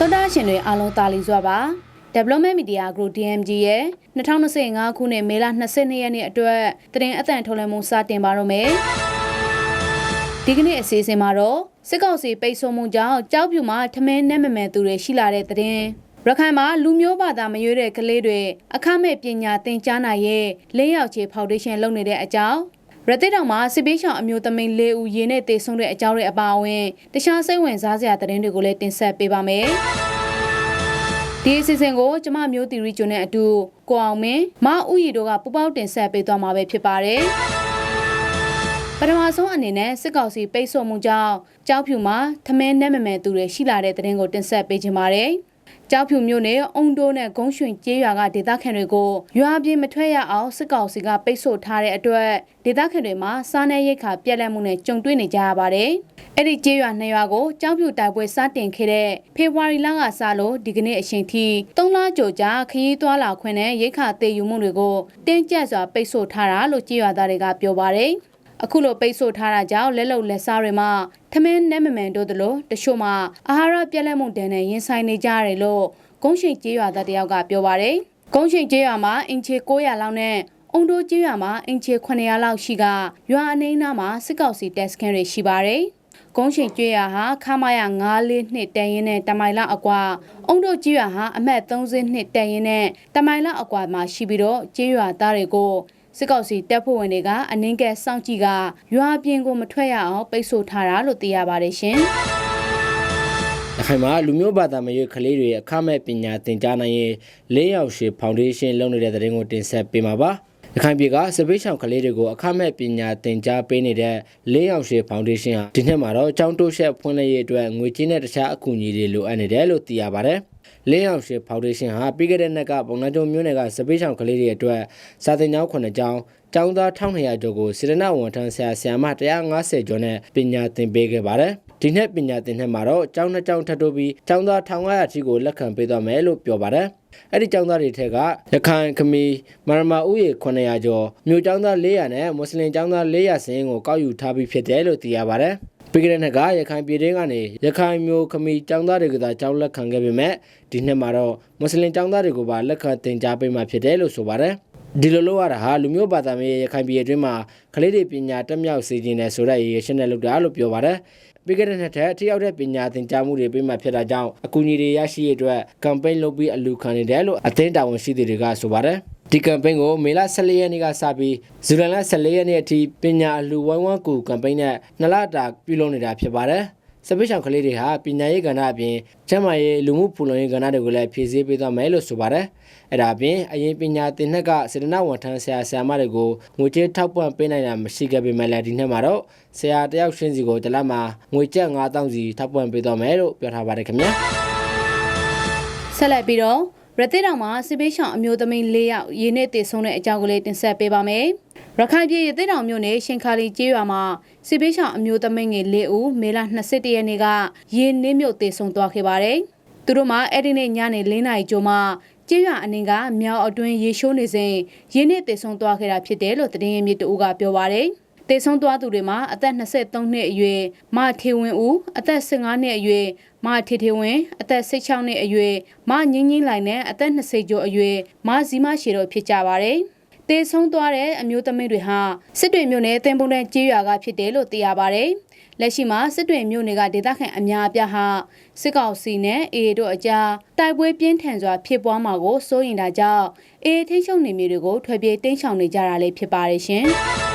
တော်တာရှင်တွေအားလုံးတာလီစွာပါ Development Media Group DMG ရဲ့2025ခုနှစ်မေလ22ရက်နေ့အတွက်တရင်အသံထုတ်လွှင့်မှုစတင်ပါတော့မယ်ဒီကနေ့အစီအစဉ်မှာတော့စစ်ကောင်စီပိတ်ဆို့မှုကြောင့်ကြောက်ဖြူမှာထမင်းနဲ့မမယ်သူတွေရှိလာတဲ့တရင်ရခိုင်မှာလူမျိုးဘာသာမရွေးတဲ့ကလေးတွေအခမဲ့ပညာသင်ကြားနိုင်ရဲ့လေးယောက်ချေဖောင်ဒေးရှင်းလုပ်နေတဲ့အကြောင်း ရသေးတောင်မှာစစ်ပေးချောင်အမျိုးသမီး၄ဦးရင်းနဲ့တည်ဆုံတဲ့အကြောင်းတွေအပါအဝင်တခြားစိတ်ဝင်စားစရာသတင်းတွေကိုလည်းတင်ဆက်ပေးပါမယ်။ဒီအစီအစဉ်ကိုကျမမျိုးတီရီကျွန်းနဲ့အတူကိုအောင်မင်းမဦးရီတို့ကပူပေါင်းတင်ဆက်ပေးသွားမှာပဲဖြစ်ပါတယ်။ပထမဆုံးအနေနဲ့စစ်ကောင်စီပိတ်ဆို့မှုကြောင့်ကြောက်ဖြူမှာထမင်းနဲ့မမယ်သူတွေရှိလာတဲ့သတင်းကိုတင်ဆက်ပေးချင်ပါတယ်။ ကြောက်ဖြူမြို့နယ်အုံတိုးနဲ့ဂုံးရွှင်ကျေးရွာကဒေသခံတွေကိုရွာပြေမထွက်ရအောင်စစ်ကောင်စီကပိတ်ဆို့ထားတဲ့အတွက်ဒေသခံတွေမှာစားနပ်ရိက္ခာပြက်လက်မှုနဲ့ကြုံတွေ့နေကြရပါတယ်။အဲ့ဒီကျေးရွာနှစ်ရွာကိုကြောက်ဖြူတိုက်ပွဲစတင်ခဲ့တဲ့ဖေဖော်ဝါရီလကစလို့ဒီကနေ့အချိန်ထိ၃လကျော်ကြာခရီးသွားလာခွင့်နဲ့ရိက္ခာတည်ယူမှုတွေကိုတင်းကျပ်စွာပိတ်ဆို့ထားတာလို့ကျေးရွာသားတွေကပြောပါတယ်။ အခုလိုပိတ်ဆို့ထားတာကြောင့်လက်လုံလက်စားတွေမှာထမင်းနဲ့မမှန်တို့သလိုတချို့မှာအာဟာရပြက်လက်မှုတန်းနဲ့ရင်ဆိုင်နေကြရတယ်လို့ဂုံးရှိန်ကျေးရွာသားတယောက်ကပြောပါတယ်။ဂုံးရှိန်ကျေးရွာမှာအင်ချေ900လောက်နဲ့အုံတိုးကျေးရွာမှာအင်ချေ900လောက်ရှိကရွာအနှိမ်းနားမှာစစ်ကောက်စီတက်စခန်းတွေရှိပါတယ်။ကုန်းရှင်ကျွေးရဟာခမာရ94နှစ်တန်ရင်နဲ့တမိုင်လောက်အကွာအုံတို့ကျွေးရဟာအမှတ်30နှစ်တန်ရင်နဲ့တမိုင်လောက်အကွာမှာရှိပြီးတော့ကျွေးရသားတွေကို စစ်ကောက်စီတပ်ဖွဲ့ဝင်တွေကအနှင်းကဲစောင့်ကြည့်ကရွာပြင်ကိုမထွက်ရအောင်ပိတ်ဆို့ထားတာလို့သိရပါတယ်ရှင်။ရခိုင်မှာလူမျိုးဘာသာမရွေးကလေးတွေအခမဲ့ပညာသင်ကြားနိုင်ရေးလေးရောက်ရှိဖောင်ဒေးရှင်းလုပ်နေတဲ့တဲ့ရင်ကိုတင်ဆက်ပေးမှာပါ။ရခိုင်ပြည်ကစပေးချောင်ကလေးတွေကိုအခမဲ့ပညာသင်ကြားပေးနေတဲ့လေးရောက်ရှိဖောင်ဒေးရှင်းဟာဒီနှစ်မှာတော့ကျောင်းတိုးရှက်ဖွင့်လှစ်ရေးအတွက်ငွေကြေးနဲ့တခြားအကူအညီတွေလိုအပ်နေတယ်လို့သိရပါတယ်။ လင်းအောင်ရှိဖောင်ဒေးရှင်းဟာပြီးခဲ့တဲ့နှစ်ကပုံနှံကျုံမြို့နယ်ကစပေးချောင်ကလေးတွေအတွက်စာသင်ကျောင်း9ကျောင်းကျောင်းသား1200ကျော်ကိုစေရနာဝန်ထမ်းဆရာဆရာမ150ကျော်နဲ့ပညာသင်ပေးခဲ့ပါတယ်။ဒီနှစ်ပညာသင်နှစ်မှာတော့ကျောင်းနှစ်ကျောင်းထပ်တိုးပြီးကျောင်းသား1500ထိကိုလက်ခံပေးသွားမယ်လို့ပြောပါတယ်။အဲ့ဒီကျောင်းသားတွေထက်ကရခိုင်ခမီမရမာဥယေ900ကျော်မြို့ကျောင်းသား400နဲ့မွတ်စလင်ကျောင်းသား400စင်းကိုကောက်ယူထားပြီးဖြစ်တယ်လို့သိရပါတယ်။ ပြီးခဲ့တဲ့နှစ်ကရခိုင်ပြည်တွင်းကနေရခိုင်မျိုးခမီចောင်းသားတွေကသာចောင်းလက်ခံခဲ့ပေမဲ့ဒီနှစ်မှာတော့မွတ်စလင်ចောင်းသားတွေကိုပါလက်ခံတင် जा ပေးမှဖြစ်တယ်လို့ဆိုပါတယ်ဒီလိုလုပ်ရတာဟာလူမျိုးဘာသာမျိုးရခိုင်ပြည်အတွင်းမှာကလေးတွေပညာတက်မြောက်စေခြင်းနဲ့ဆိုတဲ့ရည်ရရှိနဲ့လုပ်တာလို့ပြောပါတယ်ပြီးခဲ့တဲ့နှစ်ထက်ထိရောက်တဲ့ပညာသင်ကြားမှုတွေပေးမှဖြစ်တာကြောင့်အကူအညီတွေရရှိရတဲ့ကမ်ပိန်းလုပ်ပြီးအလူခံနေတယ်လို့အသင်းတာဝန်ရှိသူတွေကဆိုပါတယ် ဒီကမ်ပိန်းကိုမေလ14ရက်နေ့ကစပြီးဇူလိုင်လ14ရက်နေ့အထိပညာအလှူဝိုင်းဝန်းကူကမ်ပိန်းနဲ့နှစ်လတာပြုလုပ်နေတာဖြစ်ပါတယ်။စပိချောင်ကလေးတွေဟာပညာရေးကဏ္ဍအပြင်ကျန်းမာရေးလူမှုဖူလုံရေးကဏ္ဍတွေကိုလည်းဖြည့်ဆည်းပေးသွားမယ်လို့ဆိုပါတယ်။အဲဒါအပြင်အရင်ပညာသင်နှစ်ကစေတနာဝန်ထမ်းဆရာဆရာမတွေကိုငွေကြေးထောက်ပံ့ပေးနိုင်တာမရှိခဲ့ပေမဲ့လည်းဒီနှစ်မှာတော့ဆရာတယောက်ချင်းစီကိုတစ်လမှာငွေကျပ်9000စီထောက်ပံ့ပေးသွားမယ်လို့ပြောထားပါတယ်ခင်ဗျာ။ဆက်လက်ပြီးတော့ ရသေးတောင်မှာစစ်ပေးဆောင်အမျိုးသမီး၄ယောက်ရေနဲ့တည်ဆုံးတဲ့အကြောင်းကိုလည်းတင်ဆက်ပေးပါမယ်။ရခိုင်ပြည်ရသေးတောင်မြို့နယ်ရှင်ခါလီကျေးရွာမှာစစ်ပေးဆောင်အမျိုးသမီးငယ်၄ဦးမေလ22ရက်နေ့ကရေနစ်မြုပ်တည်ဆုံးသွားခဲ့ပါတယ်။သူတို့မှာအဲ့ဒီနေ့ညနေ၄နာရီကျော်မှာကျေးရွာအနည်းကမြောက်အတွင်းရေရှိုးနေစဉ်ရင်းနဲ့တည်ဆုံသွားခဲ့တာဖြစ်တယ်လို့သတင်းရင်းမြစ်တူကပြောပါရယ် တည်ဆုံသွားသူတွေမှာအသက်23နှစ်အရွယ်မထေဝင်းဦးအသက်15နှစ်အရွယ်မထေထေဝင်းအသက်16နှစ်အရွယ်မငင်းငင်းလိုက်နဲ့အသက်20ကျော်အရွယ်မဇီမရှိတို့ဖြစ်ကြပါတယ်တေဆုံးသွားတဲ့အမျိုးသမီးတွေဟာစစ်တွေမြို့နယ်တင်ပုံတဲ့ကြေးရွာကဖြစ်တယ်လို့သိရပါတယ်။လက်ရှိမှာစစ်တွေမြို့နယ်ကဒေသခံအများအပြားဟာစစ်ကောင်စီနဲ့အေအေတို့အကြားတိုက်ပွဲပြင်းထန်စွာဖြစ်ပွားမှာကိုစိုးရိမ်တာကြောင့်အေအေထိန်းချုပ်နေမျိုးတွေကိုထွက်ပြေးတိမ်းရှောင်နေကြတာလည်းဖြစ်ပါတယ်ရှင်။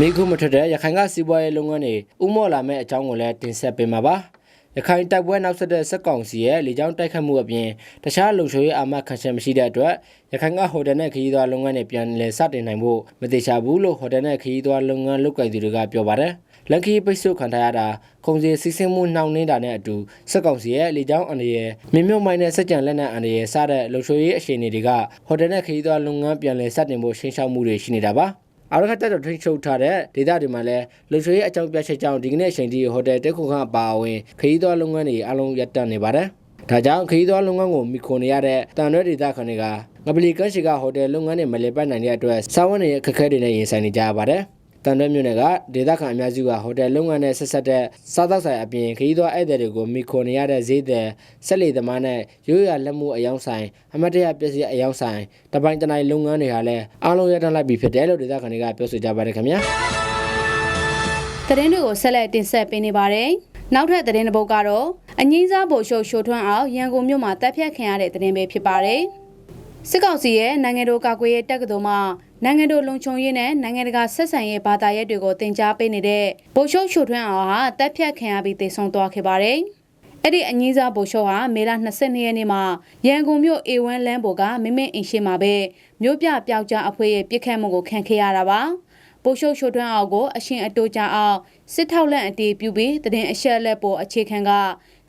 မိခုမထွက်တဲ့ရခိုင်ကစီးပွားရေးလုပ်ငန်းတွေဥမော့လာမဲ့အကြောင်းကိုလည်းတင်ဆက်ပေးမှာပါ။ရခိုင်တိုက်ပွဲနောက်ဆက်တဲ့စက်ကောင်စီရဲ့လေကြောင်းတိုက်ခတ်မှုအပြင်တခြားလုံခြုံရေးအာမခံချက်မရှိတဲ့အတွက်ရခိုင်ကဟိုတယ်နဲ့ခရီးသွားလုပ်ငန်းတွေပြန်လည်စတင်နိုင်ဖို့မသေးချာဘူးလို့ဟိုတယ်နဲ့ခရီးသွားလုပ်ငန်းလုပ်ကိုင်သူတွေကပြောပါတယ်။လက်ခီးပိတ်ဆို့ခံထားရတာခုံစီစီစဉ်မှုနှောင့်နှင်းတာနဲ့အတူစက်ကောင်စီရဲ့လေကြောင်းအန္တရာယ်မြင့်မြတ်မိုင်းတဲ့စက်ကြံလက်နက်အန္တရာယ်စတဲ့လုံခြုံရေးအခြေအနေတွေကဟိုတယ်နဲ့ခရီးသွားလုပ်ငန်းပြန်လည်စတင်ဖို့ရှင်းရှောက်မှုတွေရှိနေတာပါ။ အာရခတက်တော်ထိချုပ်ထားတဲ့ဒေသတွေမှာလည်းလူချွေးအကြောင်းပြချက်ကြောင့်ဒီကနေ့အချိန်ထိဟိုတယ်တက်ခုခန့်ပါဝင်ခရီးသွားလုပ်ငန်းတွေအလုံးရပ်တန့်နေပါတယ်။ဒါကြောင့်ခရီးသွားလုပ်ငန်းကိုမိခွန်နေရတဲ့တန်ရွဲဒေသခံတွေကငပလီကန့်ရှိကဟိုတယ်လုပ်ငန်းတွေမလည်ပတ်နိုင်တဲ့အတွက်စာဝန်တွေအခက်အခဲတွေနဲ့ရင်ဆိုင်နေကြရပါတယ်။ တန်တွဲမြို့နယ်ကဒေသခံအများစုကဟိုတယ်လုပ်ငန်းနဲ့ဆက်ဆက်တဲ့စားသောက်ဆိုင်အပြင်ခရီးသွားဧည့်သည်တွေကိုမိခိုနေရတဲ့ဈေးသည်ဆက်လီသမားနဲ့ရိုးရာလက်မှုအယောင်ဆိုင်အမတ်တရပစ္စည်းအယောင်ဆိုင်တပိုင်းတနိုင်လုပ်ငန်းတွေဟာလည်းအားလုံးရတန်းလိုက်ပြီဖြစ်တယ်လို့ဒေသခံတွေကပြောဆိုကြပါတယ်ခင်ဗျာသတင်းတွေကိုဆက်လက်တင်ဆက်ပေးနေပါတယ်။နောက်ထပ်သတင်းတစ်ပုဒ်ကတော့အငင်းစားဗိုလ်ရှုပ်ရှိုးထွန်းအောင်ရန်ကုန်မြို့မှာတပ်ဖြတ်ခံရတဲ့သတင်းပဲဖြစ်ပါတယ်။ စစ်ကောင်စီရဲ့နိုင်ငံတော်ကာကွယ်ရေးတပ်ကတော်မှနိုင်ငံတော်လုံခြုံရေးနဲ့နိုင်ငံတကာဆက်ဆံရေးဘာသာရပ်တွေကိုတင် जा ပေးနေတဲ့ဗိုလ်ရှုပ်ရှိုးထွန်းအောင်ဟာတပ်ဖြတ်ခံရပြီးတည်ဆုံသွားခဲ့ပါတယ်။အဲ့ဒီအငင်းစားဗိုလ်ရှုပ်ဟာမေလ22ရက်နေ့မှာရန်ကုန်မြို့ A1 လမ်းပေါ်ကမင်းမင်းအိမ်ရှိမှာပဲမြို့ပြပျောက်ကြားအဖွဲ့ရဲ့ပြစ်ခတ်မှုကိုခံခဲ့ရတာပါ။ပိုရှိုးရှိုထွန်းအောင်ကိုအရှင်အတူကြအောင်စစ်ထောက်လန့်အတီးပြုပြီးတရင်အရှက်လက်ပေါ်အခြေခံက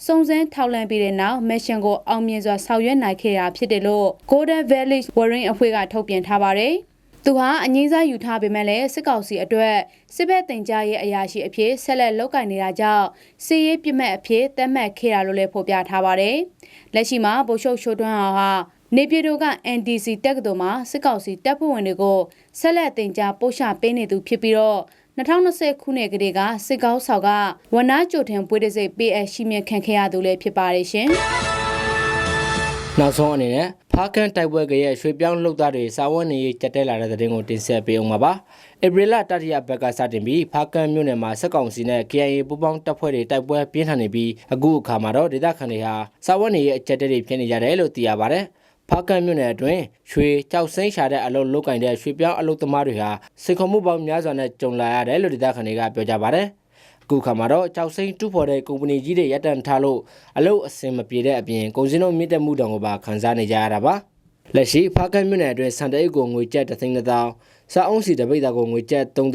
စုံစမ်းထောက်လန့်ပြီးတဲ့နောက်မက်ရှင်ကိုအောင်မြင်စွာဆောင်ရွက်နိုင်ခဲ့တာဖြစ်တယ်လို့ Golden Valley Warring အဖွဲ့ကထုတ်ပြန်ထားပါတယ်။သူဟာအငင်းစားယူထားပေမဲ့လည်းစစ်ကောင်စီအတွက်စစ်ဘက်တင်ကြားရဲ့အရာရှိအဖြစ်ဆက်လက်လုပ်ကိုင်နေတာကြောင့်စီးရေးပြစ်မှတ်အဖြစ်သတ်မှတ်ခဲ့တာလို့လည်းဖော်ပြထားပါတယ်။လက်ရှိမှာဗိုလ်ချုပ်ရှိုထွန်းအောင်ဟာနေပြည်တော်က NDC တက္ကသိုလ်မှာစစ်ကောင်စီတပ်ဖွဲ့ဝင်တွေကိုဆက်လက်တင်ကြားပို့ချပေးနေသူဖြစ်ပြီးတော့ 2020ခုနှစ်ကလေးကစစ်ကောင်းဆောင်ကဝနာကြိုထင်ပွေးတစိတ် PS ရှိမြခံခဲ့ရသူလည်းဖြစ်ပါတယ်ရှင်။နောက်ဆုံးအနေနဲ့ဖားကန်တိုက်ပွဲကရဲ့ရွှေပြောင်းလှုပ်သားတွေစာဝတ်နေရေးကြက်တဲလာတဲ့တဲ့တင်ကိုတင်ဆက်ပေးအောင်ပါပါ။ဧပြီလတတိယဘက်ကစတင်ပြီးဖားကန်မြို့နယ်မှာစက်ကောင်စီနဲ့ KIA ပူးပေါင်းတပ်ဖွဲ့တွေတိုက်ပွဲပြင်းထန်နေပြီးအခုအခါမှာတော့ဒေသခံတွေဟာစာဝတ်နေရေးအကြက်တဲတွေဖြစ်နေကြတယ်လို့သိရပါတယ်။ ဖားကန်မြို့နယ်အတွင်းရွှေကြောက်စိမ့်ရှာတဲ့အလုပ်လုပ်ကင်တဲ့ရွှေပြောင်းအလုပ်သမားတွေဟာစိတ်ခုံမှုပေါင်းများစွာနဲ့ကြုံလာရတယ်လို့ဒေသခံတွေကပြောကြပါတယ်။အခုခါမှာတော့ကြောက်စိမ့်တူဖော်တဲ့ကုမ္ပဏီကြီးတွေရပ်တန့်ထားလို့အလုပ်အဆင်မပြေတဲ့အပြင်ကုန်စည်နှုန်းမြင့်တက်မှုတောင်ကိုပါခံစားနေကြရတာပါလက်ရှိဖားကတ်မြို့နယ်အတွင်းစံတအိတ်ကိုငွေကျပ်3သိန်းတောင်စားအုံးစီတပိတ်တာကိုငွေကျပ်3000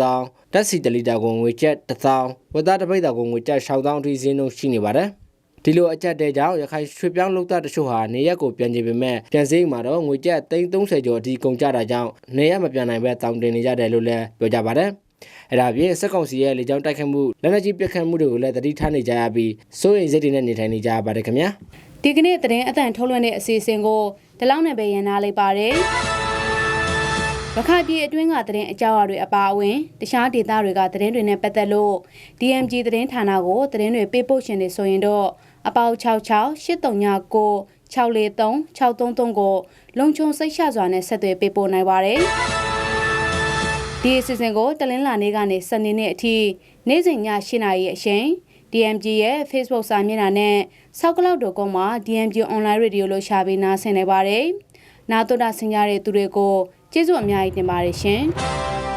ဓာတ်စီတလီတာကိုငွေကျပ်1000ဝက်သားတပိတ်တာကိုငွေကျပ်6000အထိဈေးနှုန်းရှိနေပါတယ် ဒီလိုအကြက်တဲ့ကြောင့်ရခိုင်ရွှေပြောင်းလုတ်သားတချို့ဟာနေရက်ကိုပြန်ကျင်ပေမဲ့ပြန်စည်းမှာတော့ငွေကျပ်330ကျော်အထိကုန်ကြတာကြောင့်နေရက်မပြန်နိုင်ပဲတောင်းတင်နေကြတယ်လို့လည်းပြောကြပါတယ်အဲ့ဒါပြင်စက်ကောင်စီရဲ့လေကြောင်းတိုက်ခတ်မှုလက်နက်ကြီးပစ်ခတ်မှုတွေကိုလည်းတတိထားနေကြရပြီးစိုးရိမ်စိတ်တွေနဲ့နေထိုင်နေကြရပါတယ်ခင်ဗျာဒီကနေ့သတင်းအတန်ထုတ်လွှင့်တဲ့အစီအစဉ်ကိုဒီလောက်နဲ့ပဲရန်နာလိုက်ပါတယ်။ရခိုင်ပြည်အတွင်းကသတင်းအကြောင်းအရာတွေအပါအဝင်တခြားဒေသတွေကသတင်းတွေနဲ့ပတ်သက်လို့ DMG သတင်းဌာနကိုသတင်းတွေပေးပို့ရှင်နေဆိုရင်တော့ အပေါက်66 839 643 633ကိုလုံခြုံစိတ်ရှစွာနဲ့ဆက်သွယ်ပေးပို့နိုင်ပါတယ်။ဒီအစီအစဉ်ကိုတလင်းလာနေ့ကနေစနေနေ့အထိနေ့စဉ်ည8:00နာရီအချိန် DMG ရဲ့ Facebook စာမျက်နှာနဲ့ soundcloud.com မှာ DMG online radio လို့ရှာပြီးနားဆင်နေပါတယ်။နားတော်တာဆင်ကြတဲ့သူတွေကိုကျေးဇူးအများကြီးတင်ပါတယ်ရှင်။